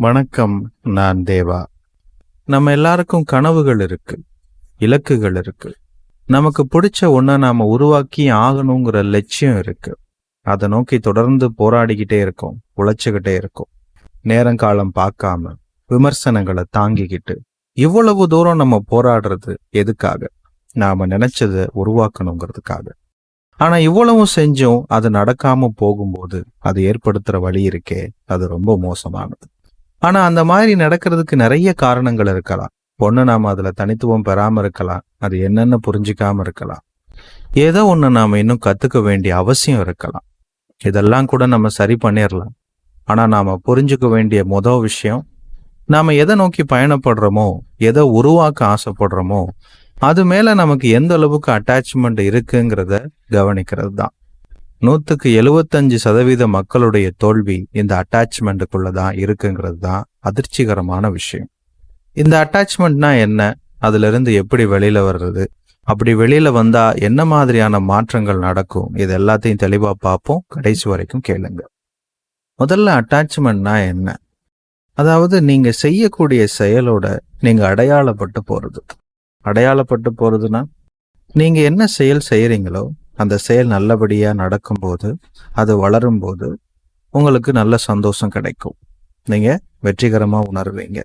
வணக்கம் நான் தேவா. நம்ம எல்லாருக்கும் கனவுகள் இருக்கு இலக்குகள் இருக்கு. நமக்கு பிடிச்ச ஒன்றை நாம உருவாக்கி ஆகணுங்கிற லட்சியம் இருக்கு. அதை நோக்கி தொடர்ந்து போராடிக்கிட்டே இருக்கோம் உழைச்சிக்கிட்டே இருக்கோம். நேரங்காலம் பார்க்காம விமர்சனங்களை தாங்கிக்கிட்டு இவ்வளவு தூரம் நம்ம போராடுறது எதுக்காக? நாம நினைச்சதை உருவாக்கணுங்கிறதுக்காக. ஆனா இவ்வளவும் செஞ்சும் அது நடக்காம போகும்போது அது ஏற்படுத்துற வழி இருக்கே அது ரொம்ப மோசமானது. ஆனா அந்த மாதிரி நடக்கிறதுக்கு நிறைய காரணங்கள் இருக்கலாம். ஒண்ணு நாம அதுல தனித்துவம் பெறாம இருக்கலாம். அது என்னன்னு புரிஞ்சுக்காம இருக்கலாம். ஏதோ ஒண்ணு நாம இன்னும் கத்துக்க வேண்டிய அவசியம் இருக்கலாம். இதெல்லாம் கூட நம்ம சரி பண்ணிடலாம் ஆனா நாம புரிஞ்சுக்க வேண்டிய மொதல் விஷயம் நாம எதை நோக்கி பயணப்படுறோமோ எதை உருவாக்க ஆசைப்படுறோமோ அது மேல நமக்கு எந்த அளவுக்கு அட்டாச்மெண்ட் இருக்குங்கிறத கவனிக்கிறது தான் நூற்றுக்கு எழுவத்தஞ்சு சதவீத மக்களுடைய தோல்வி இந்த அட்டாச்மெண்ட்டுக்குள்ள தான் இருக்குங்கிறது தான் அதிர்ச்சிகரமான விஷயம். இந்த அட்டாச்மெண்ட்னா என்ன? அதுல இருந்து எப்படி வெளியில வர்றது? அப்படி வெளியில வந்தால் என்ன மாதிரியான மாற்றங்கள் நடக்கும்? இது எல்லாத்தையும் தெளிவா பார்ப்போம். கடைசி வரைக்கும் கேளுங்க. முதல்ல அட்டாச்மெண்ட்னா என்ன? அதாவது நீங்க செய்யக்கூடிய செயலோட நீங்க அடையாளப்பட்டு போறது. அடையாளப்பட்டு போறதுன்னா நீங்க என்ன செயல் செய்யறீங்களோ அந்த செயல் நல்லபடியாக நடக்கும்போது அது வளரும்போது உங்களுக்கு நல்ல சந்தோஷம் கிடைக்கும். நீங்கள் வெற்றிகரமாக உணர்வீங்க.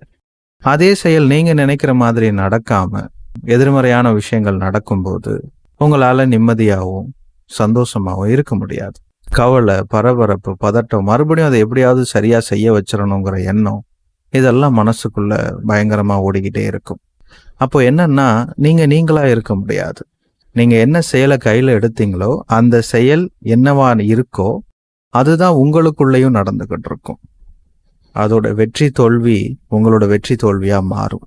அதே செயல் நீங்கள் நினைக்கிற மாதிரி நடக்காமல் எதிர்மறையான விஷயங்கள் நடக்கும்போது உங்களால் நிம்மதியாகவும் சந்தோஷமாகவும் இருக்க முடியாது. கவலை பரபரப்பு பதட்டம் மறுபடியும் அதை எப்படியாவது சரியாக செய்ய வச்சிடணுங்கிற எண்ணம் இதெல்லாம் மனசுக்குள்ள பயங்கரமாக ஓடிக்கிட்டே இருக்கும். அப்போ என்னன்னா நீங்கள் நீங்களாக இருக்க முடியாது. நீங்கள் என்ன செயலை கையில் எடுத்தீங்களோ அந்த செயல் என்னவா இருக்கோ அதுதான் உங்களுக்குள்ளேயும் நடந்துக்கிட்டு இருக்கும். அதோட வெற்றி தோல்வி உங்களோட வெற்றி தோல்வியாக மாறும்.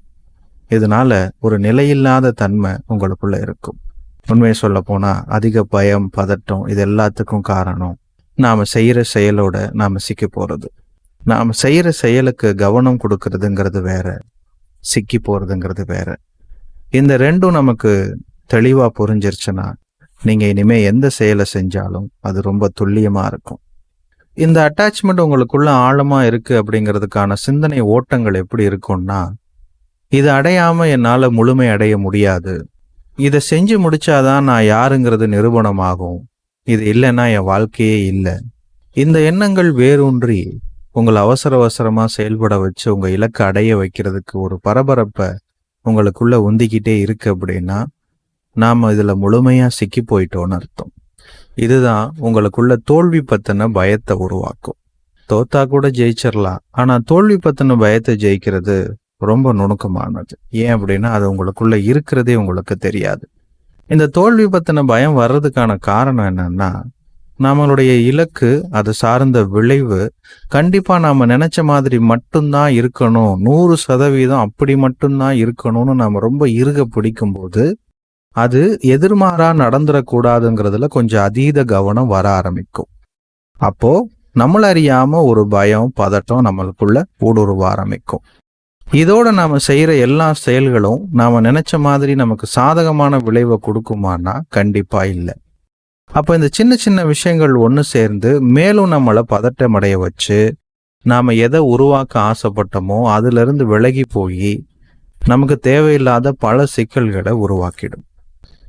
இதனால ஒரு நிலையில்லாத தன்மை உங்களுக்குள்ள இருக்கும். உண்மையை சொல்ல போனால் அதிக பயம் பதட்டம் இது எல்லாத்துக்கும் காரணம் நாம் செய்கிற செயலோட நாம் சிக்க போகிறது நாம் செய்கிற செயலுக்கு கவனம் கொடுக்கறதுங்கிறது வேற சிக்கி போகிறதுங்கிறது வேற. இந்த ரெண்டும் நமக்கு தெளிவாக புரிஞ்சிருச்சுன்னா நீங்கள் இனிமேல் எந்த செயலை செஞ்சாலும் அது ரொம்ப துல்லியமாக இருக்கும். இந்த அட்டாச்மெண்ட் உங்களுக்குள்ள ஆழமாக இருக்குது அப்படிங்கிறதுக்கான சிந்தனை ஓட்டங்கள் எப்படி இருக்கும்னா இதை அடையாமல் என்னால் முழுமை அடைய முடியாது. இதை செஞ்சு முடிச்சாதான் நான் யாருங்கிறது நிரூபணமாகும். இது இல்லைன்னா என் வாழ்க்கையே இல்லை. இந்த எண்ணங்கள் வேரூன்றி உங்களை அவசர அவசரமாக செயல்பட வச்சு உங்கள் இலக்கை அடைய வைக்கிறதுக்கு ஒரு பரபரப்பை உங்களுக்குள்ளே உந்திக்கிட்டே இருக்கு அப்படின்னா நாம் இதில் முழுமையாக சிக்கி போயிட்டோன்னு அர்த்தம். இதுதான் உங்களுக்குள்ள தோல்வி பத்தின பயத்தை உருவாக்கும். தோத்தா கூட ஜெயிச்சிடலாம் ஆனால் தோல்வி பத்தின பயத்தை ஜெயிக்கிறது ரொம்ப நுணுக்கமானது. ஏன் அப்படின்னா அது உங்களுக்குள்ள இருக்கிறதே உங்களுக்கு தெரியாது. இந்த தோல்வி பத்தின பயம் வர்றதுக்கான காரணம் என்னன்னா நம்மளுடைய இலக்கு அது சார்ந்த விளைவு கண்டிப்பா நாம நினைச்ச மாதிரி மட்டும்தான் இருக்கணும். நூறு சதவீதம் அப்படி மட்டும்தான் இருக்கணும்னு நாம ரொம்ப இறுக பிடிக்கும் போது அது எதிர்மாறா நடந்துடக்கூடாதுங்கிறதுல கொஞ்சம் அதீத கவனம் வர ஆரம்பிக்கும். அப்போ நம்மள அறியாம ஒரு பயம் பதட்டம் நம்மளுக்குள்ள ஊடுருவ ஆரம்பிக்கும். இதோட நாம செய்யற எல்லா செயல்களும் நாம நினைச்ச மாதிரி நமக்கு சாதகமான விளைவை கொடுக்குமானா கண்டிப்பா இல்லை. அப்ப இந்த சின்ன சின்ன விஷயங்கள் ஒன்று சேர்ந்து மேலும் நம்மளை பதட்டமடைய வச்சு நாம எதை உருவாக்க ஆசைப்பட்டோமோ அதுல இருந்து விலகி போய் நமக்கு தேவையில்லாத பல சிக்கல்களை உருவாக்கிடும்.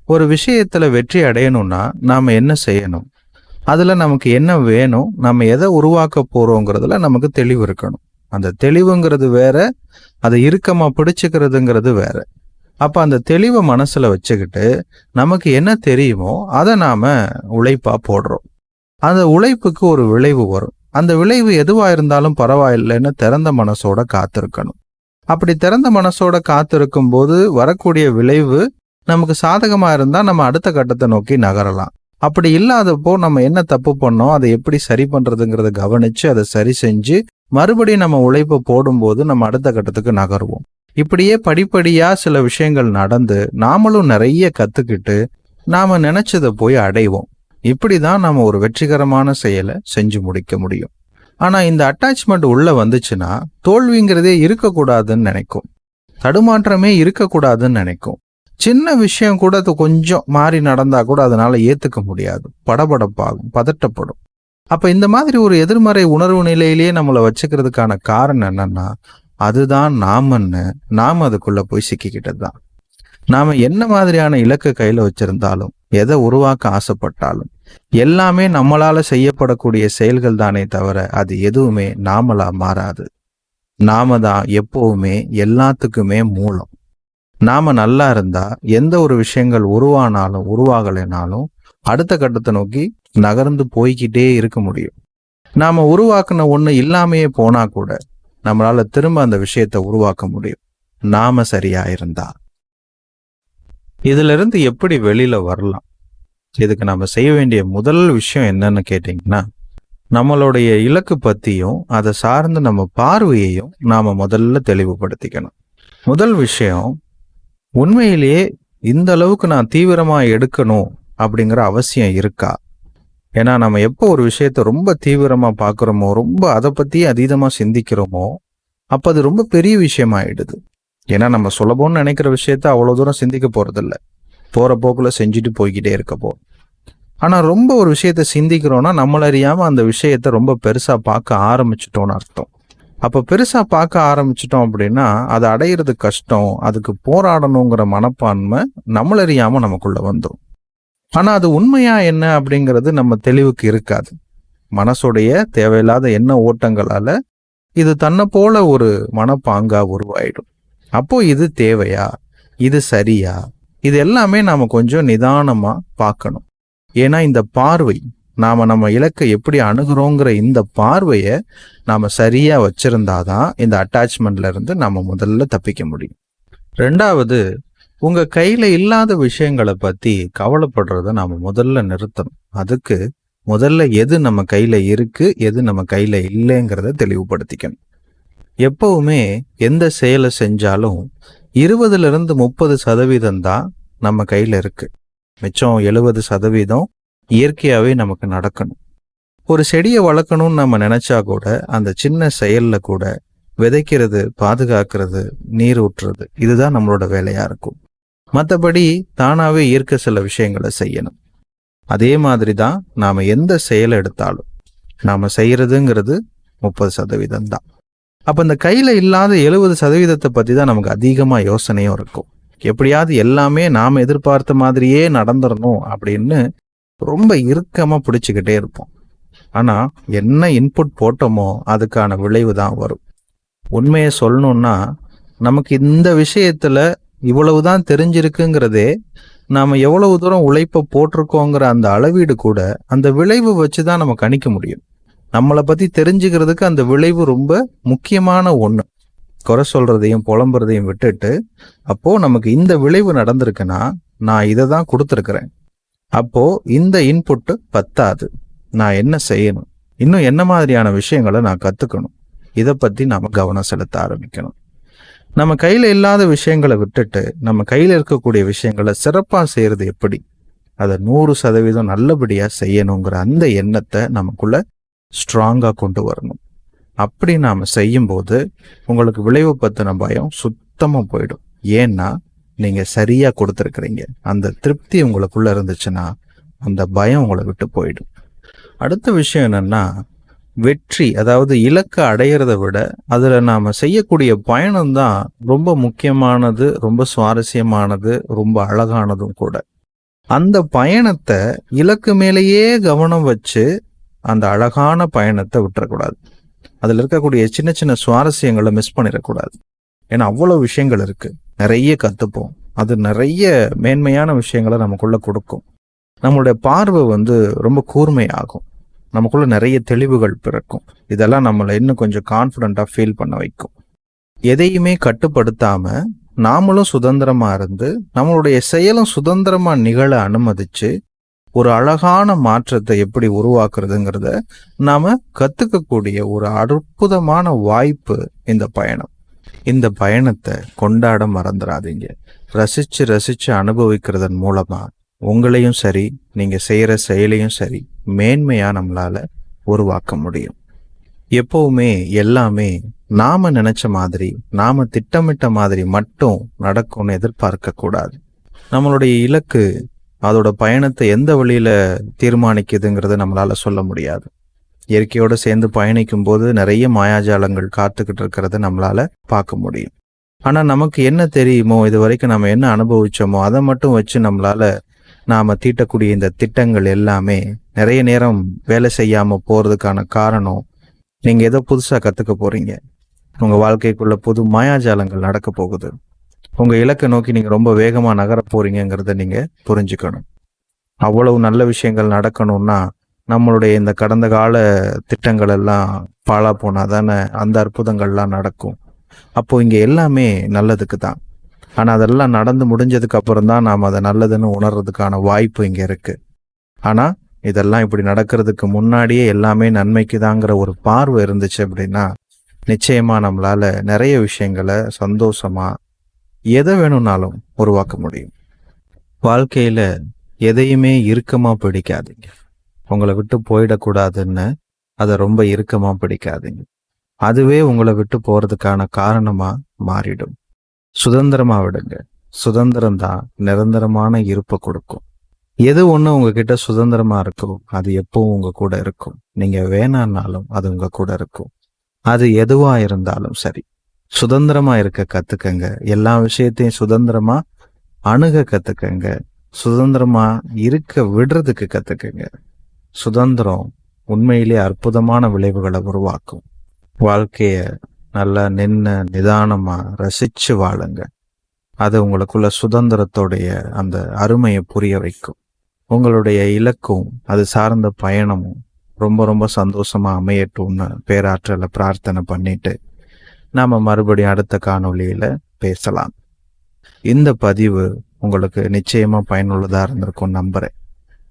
ஒரு விஷயத்துல வெற்றி அடையணும்னா நாம என்ன செய்யணும்? அதுல நமக்கு என்ன வேணும்? நம்ம எதை உருவாக்க போறோங்கிறதுல நமக்கு தெளிவு இருக்கணும். அந்த தெளிவுங்கிறது வேற அதை இறுக்கமா பிடிச்சுக்கிறதுங்கிறது வேற. அப்ப அந்த தெளிவை மனசுல வச்சுக்கிட்டு நமக்கு என்ன தெரியுமோ அதை நாம உழைப்பா போடுறோம். அந்த உழைப்புக்கு ஒரு விளைவு வரும். அந்த விளைவு எதுவா இருந்தாலும் பரவாயில்லைன்னு திறந்த மனசோட காத்திருக்கணும். அப்படி திறந்த மனசோட காத்திருக்கும் போது வரக்கூடிய விளைவு நமக்கு சாதகமாக இருந்தால் நம்ம அடுத்த கட்டத்தை நோக்கி நகரலாம். அப்படி இல்லாதப்போ நம்ம என்ன தப்பு பண்ணோம் அதை எப்படி சரி பண்ணுறதுங்கிறத கவனித்து அதை சரி செஞ்சு மறுபடியும் நம்ம உழைப்பு போடும்போது நம்ம அடுத்த கட்டத்துக்கு நகருவோம். இப்படியே படிப்படியாக சில விஷயங்கள் நடந்து நாமளும் நிறைய கற்றுக்கிட்டு நாம் நினச்சதை போய் அடைவோம். இப்படி தான் நம்ம ஒரு வெற்றிகரமான செயலை செஞ்சு முடிக்க முடியும். ஆனால் இந்த அட்டாச்மெண்ட் உள்ளே வந்துச்சுன்னா தோல்விங்கிறதே இருக்கக்கூடாதுன்னு நினைக்கும். தடுமாற்றமே இருக்கக்கூடாதுன்னு நினைக்கும். சின்ன விஷயம் கூட அது கொஞ்சம் மாறி நடந்தா கூட அதனால ஏத்துக்க முடியாது. படபடப்பாகும் பதட்டப்படும். அப்ப இந்த மாதிரி ஒரு எதிர்மறை உணர்வு நிலையிலேயே நம்மளை வச்சுக்கிறதுக்கான காரணம் என்னன்னா அதுதான் நாமன்னு நாம அதுக்குள்ள போய் சிக்கிக்கிட்டது தான் நாம என்ன மாதிரியான இலக்கு கையில வச்சிருந்தாலும் எதை உருவாக்க ஆசைப்பட்டாலும் எல்லாமே நம்மளால செய்யப்படக்கூடிய செயல்கள் தானே தவிர அது எதுவுமே நாமளா மாறாது. நாம தான் எப்பவுமே எல்லாத்துக்குமே மூலம். நாம நல்லா இருந்தா எந்த ஒரு விஷயங்கள் உருவானாலும் உருவாகலைனாலும் அடுத்த கட்டத்தை நோக்கி நகர்ந்து போய்கிட்டே இருக்க முடியும். நாம உருவாக்குன ஒண்ணு இல்லாமையே போனா கூட நம்மளால திரும்ப அந்த விஷயத்தை உருவாக்க முடியும். நாம சரியா இருந்தா. இதுல இருந்து எப்படி வெளியில வரலாம்? இதுக்கு நம்ம செய்ய வேண்டிய முதல் விஷயம் என்னன்னு கேட்டீங்கன்னா நம்மளுடைய இலக்கு பத்தியும் அதை சார்ந்த நம்ம பார்வையையும் நாம முதல்ல தெளிவுபடுத்திக்கணும். முதல் விஷயம் உண்மையிலேயே இந்த அளவுக்கு நான் தீவிரமாக எடுக்கணும் அப்படிங்கிற அவசியம் இருக்கா? ஏன்னா நம்ம எப்போ ஒரு விஷயத்த ரொம்ப தீவிரமாக பார்க்குறோமோ ரொம்ப அதை பற்றி அதீதமாக சிந்திக்கிறோமோ அப்போ அது ரொம்ப பெரிய விஷயமாயிடுது. ஏன்னா நம்ம சுலபம்னு நினைக்கிற விஷயத்த அவ்வளோ தூரம் சிந்திக்க போகிறதில்ல போகிற போக்கில் செஞ்சுட்டு போய்கிட்டே இருக்க ஆனால் ரொம்ப ஒரு விஷயத்த சிந்திக்கிறோன்னா நம்மளறியாமல் அந்த விஷயத்த ரொம்ப பெருசாக பார்க்க ஆரம்பிச்சிட்டோம்னு அர்த்தம். அப்போ பெருசாக பார்க்க ஆரம்பிச்சிட்டோம் அப்படின்னா அதை அடையிறது கஷ்டம் அதுக்கு போராடணுங்கிற மனப்பான்மை நம்மளறியாமல் நமக்குள்ளே நமக்குள்ள வந்துடும் ஆனால் அது உண்மையா என்ன அப்படிங்கிறது நம்ம தெளிவுக்கு இருக்காது. மனசுடைய தேவையில்லாத எண்ண ஓட்டங்களால் இது தன்னை போல ஒரு மனப்பாங்கா உருவாயிடும். அப்போ இது தேவையா? இது சரியா? இது எல்லாமே நாம் கொஞ்சம் நிதானமாக பார்க்கணும். ஏன்னா இந்த பார்வை நாம் நம்ம இலக்கை எப்படி அணுகிறோங்கிற இந்த பார்வையை நாம் சரியாக வச்சுருந்தா தான் இந்த அட்டாச்மெண்ட்லேருந்து நம்ம முதல்ல தப்பிக்க முடியும். ரெண்டாவது உங்கள் கையில் இல்லாத விஷயங்களை பற்றி கவலைப்படுறத நாம் முதல்ல நிறுத்தணும். அதுக்கு முதல்ல எது நம்ம கையில் இருக்குது எது நம்ம கையில் இல்லைங்கிறத தெளிவுபடுத்திக்கணும். எப்பவுமே எந்த செயலை செஞ்சாலும் இருபதுலேருந்து முப்பது சதவீதம் தான் நம்ம கையில் இருக்குது மிச்சம் எழுபது சதவீதம் இயற்கையாகவே நமக்கு நடக்கணும். ஒரு செடியை வளர்க்கணும்னு நம்ம நினச்சா கூட அந்த சின்ன செயல்ல கூட விதைக்கிறது பாதுகாக்கிறது நீர் ஊற்றுறது இதுதான் நம்மளோட வேலையாக இருக்கும். மற்றபடி தானாகவே இயற்கை சில விஷயங்களை செய்யணும். அதே மாதிரி தான் நாம் எந்த செயல் எடுத்தாலும் நாம் செய்கிறதுங்கிறது முப்பது சதவீதம் தான். அப்போ இந்த கையில் இல்லாத எழுபது சதவீதத்தை பற்றி தான் நமக்கு அதிகமாக யோசனையும் இருக்கும். எப்படியாவது எல்லாமே நாம் எதிர்பார்த்த மாதிரியே நடந்துடணும் அப்படின்னு ரொம்ப இறுக்கமாக பிடிச்சிக்கிட்டே இருப்போம். ஆனால் என்ன இன்புட் போட்டோமோ அதுக்கான விளைவு தான் வரும். உண்மையை சொல்லணும்னா நமக்கு இந்த விஷயத்தில் இவ்வளவு தான் தெரிஞ்சிருக்குங்கிறதே நாம் எவ்வளவு தூரம் உழைப்ப போட்டிருக்கோங்கிற அந்த அளவீடு கூட அந்த விளைவு வச்சு தான் நம்ம கணிக்க முடியும். நம்மளை பற்றி தெரிஞ்சுக்கிறதுக்கு அந்த விளைவு ரொம்ப முக்கியமான ஒன்று குறை சொல்கிறதையும் புலம்புறதையும் விட்டுட்டு அப்போது நமக்கு இந்த விளைவு நடந்திருக்குன்னா நான் இதை தான் கொடுத்துருக்குறேன். அப்போ இந்த இன்புட்டு பத்தாது. நான் என்ன செய்யணும்? இன்னும் என்ன மாதிரியான விஷயங்களை நான் கற்றுக்கணும் இதை பற்றி நாம் கவனம் செலுத்த ஆரம்பிக்கணும். நம்ம கையில் இல்லாத விஷயங்களை விட்டுட்டு நம்ம கையில் இருக்கக்கூடிய விஷயங்களை சிறப்பாக செய்கிறது எப்படி? அதை நூறு சதவீதம் நல்லபடியாக செய்யணுங்கிற அந்த எண்ணத்தை நமக்குள்ள ஸ்ட்ராங்காக கொண்டு வரணும். அப்படி நாம் செய்யும்போது உங்களுக்கு விளைவு பற்றின பயம் சுத்தமாக போயிடும். ஏன்னா நீங்க சரியா கொடுத்துருக்குறீங்க. அந்த திருப்தி உங்களுக்குள்ள இருந்துச்சுன்னா அந்த பயம் உங்களை விட்டு போயிடும். அடுத்த விஷயம் என்னன்னா வெற்றி அதாவது இலக்கை அடையிறத விட அதுல நாம செய்யக்கூடிய பயணம் தான் ரொம்ப முக்கியமானது ரொம்ப சுவாரஸ்யமானது ரொம்ப அழகானதும் கூட. அந்த பயணத்தை இலக்கு மேலேயே கவனம் வச்சு அந்த அழகான பயணத்தை விட்டுறக்கூடாது. அதில் இருக்கக்கூடிய சின்ன சின்ன சுவாரஸ்யங்களை மிஸ் பண்ணிடக்கூடாது ஏன்னா அவ்வளோ விஷயங்கள் இருக்குது நிறைய கற்றுப்போம் அது நிறைய மேன்மையான விஷயங்களை நமக்குள்ளே கொடுக்கும். நம்மளுடைய பார்வை வந்து ரொம்ப கூர்மையாகும். நமக்குள்ள நிறைய தெளிவுகள் பிறக்கும். இதெல்லாம் நம்மளை இன்னும் கொஞ்சம் கான்ஃபிடண்ட்டாக ஃபீல் பண்ண வைக்கும். எதையுமே கட்டுப்படுத்தாம நாமளும் சுதந்திரமா இருந்து நம்மளுடைய செயலும் சுதந்திரமா நிகழ அனுமதிச்சு ஒரு அழகான மாற்றத்தை எப்படி உருவாக்குறதுங்கிறத நாம கத்துக்கக்கூடிய ஒரு அற்புதமான வாய்ப்பு இந்த பயணம். இந்த பயணத்தை கொண்டாட மறந்துடாதீங்க ரசிச்சு ரசிச்சு அனுபவிக்கிறதன் மூலமா உங்களையும் சரி நீங்க செய்யற செயலையும் சரி மேன்மையா நம்மளால உருவாக்க முடியும். எப்பவுமே எல்லாமே நாம நினைச்ச மாதிரி நாம திட்டமிட்ட மாதிரி மட்டும் நடக்கும்னு எதிர்பார்க்க கூடாது. நம்மளுடைய இலக்கு அதோட பயணத்தை எந்த வழியில தீர்மானிக்குதுங்கிறத நம்மளால சொல்ல முடியாது. இயற்கையோடு சேர்ந்து பயணிக்கும் போது நிறைய மாயாஜாலங்கள் காத்துக்கிட்டு இருக்கிறத நம்மளால பார்க்க முடியும். ஆனால் நமக்கு என்ன தெரியுமோ இது வரைக்கும் நம்ம என்ன அனுபவிச்சோமோ அதை மட்டும் வச்சு நம்மளால நாம தீட்டக்கூடிய இந்த திட்டங்கள் எல்லாமே நிறைய நேரம் வேலை செய்யாம போறதுக்கான காரணம் நீங்க ஏதோ புதுசா கத்துக்க போறீங்க. உங்க வாழ்க்கைக்குள்ள புது மாயாஜாலங்கள் நடக்க போகுது. உங்க இலக்கை நோக்கி நீங்க ரொம்ப வேகமா நகர போறீங்கிறத நீங்க புரிஞ்சுக்கணும். அவ்வளவு நல்ல விஷயங்கள் நடக்கணும்னா நம்மளுடைய இந்த கடந்த கால திட்டங்கள் எல்லாம் பாழா போனால் தானே அந்த அற்புதங்கள்லாம் நடக்கும். அப்போது இங்கே எல்லாமே நல்லதுக்கு தான். ஆனால் அதெல்லாம் நடந்து முடிஞ்சதுக்கு அப்புறம் தான் நாம் அதை நல்லதுன்னு உணர்றதுக்கான வாய்ப்பு இங்கே இருக்குது ஆனால் இதெல்லாம் இப்படி நடக்கிறதுக்கு முன்னாடியே எல்லாமே நன்மைக்கு தாங்கிற ஒரு பார்வை இருந்துச்சு அப்படின்னா நிச்சயமாக நம்மளால் நிறைய விஷயங்களை சந்தோஷமாக எதை வேணும்னாலும் உருவாக்க முடியும். வாழ்க்கையில் எதையுமே இறுக்கமாக பிடிக்காதீங்க. உங்களை விட்டு போயிடக்கூடாதுன்னு அதை ரொம்ப இறுக்கமா பிடிக்காதீங்க. அதுவே உங்களை விட்டு போறதுக்கான காரணமா மாறிடும். சுதந்திரமா விடுங்க. சுதந்திரம் தான் நிரந்தரமான இருப்பை கொடுக்கும். எது ஒண்ணு உங்ககிட்ட சுதந்திரமா இருக்கோ அது எப்பவும் உங்க கூட இருக்கும். நீங்க வேணான்னாலும் அது உங்க கூட இருக்கும். அது எதுவா இருந்தாலும் சரி. சுதந்திரமா இருக்க கத்துக்கங்க. எல்லா விஷயத்தையும் சுதந்திரமா அணுக கத்துக்கங்க. சுதந்திரமா இருக்க விடுறதுக்கு கற்றுக்கங்க சுதந்திரம் உண்மையிலே அற்புதமான விளைவுகளை உருவாக்கும். வாழ்க்கைய நல்லா நின்று நிதானமாக ரசித்து வாழுங்க. அது உங்களுக்குள்ள சுதந்திரத்தோடைய அந்த அருமையை புரிய வைக்கும். உங்களுடைய இலக்கும் அது சார்ந்த பயணமும் ரொம்ப ரொம்ப சந்தோஷமாக அமையட்டும்னு பேராற்றலை பிரார்த்தனை பண்ணிட்டு நாம் மறுபடியும் அடுத்த காணொலியில் பேசலாம். இந்த பதிவு உங்களுக்கு நிச்சயமாக பயனுள்ளதாக இருந்திருக்கும் நம்புகிறேன்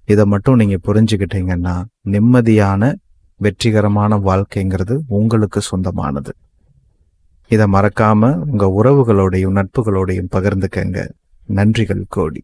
இதை மட்டும் நீங்கள் புரிஞ்சுக்கிட்டீங்கன்னா நிம்மதியான வெற்றிகரமான வாழ்க்கைங்கிறது உங்களுக்கு சொந்தமானது. இதை மறக்காம உங்கள் உறவுகளோடையும் நட்புகளோடையும் பகிர்ந்துக்கங்க. நன்றிகள் கோடி.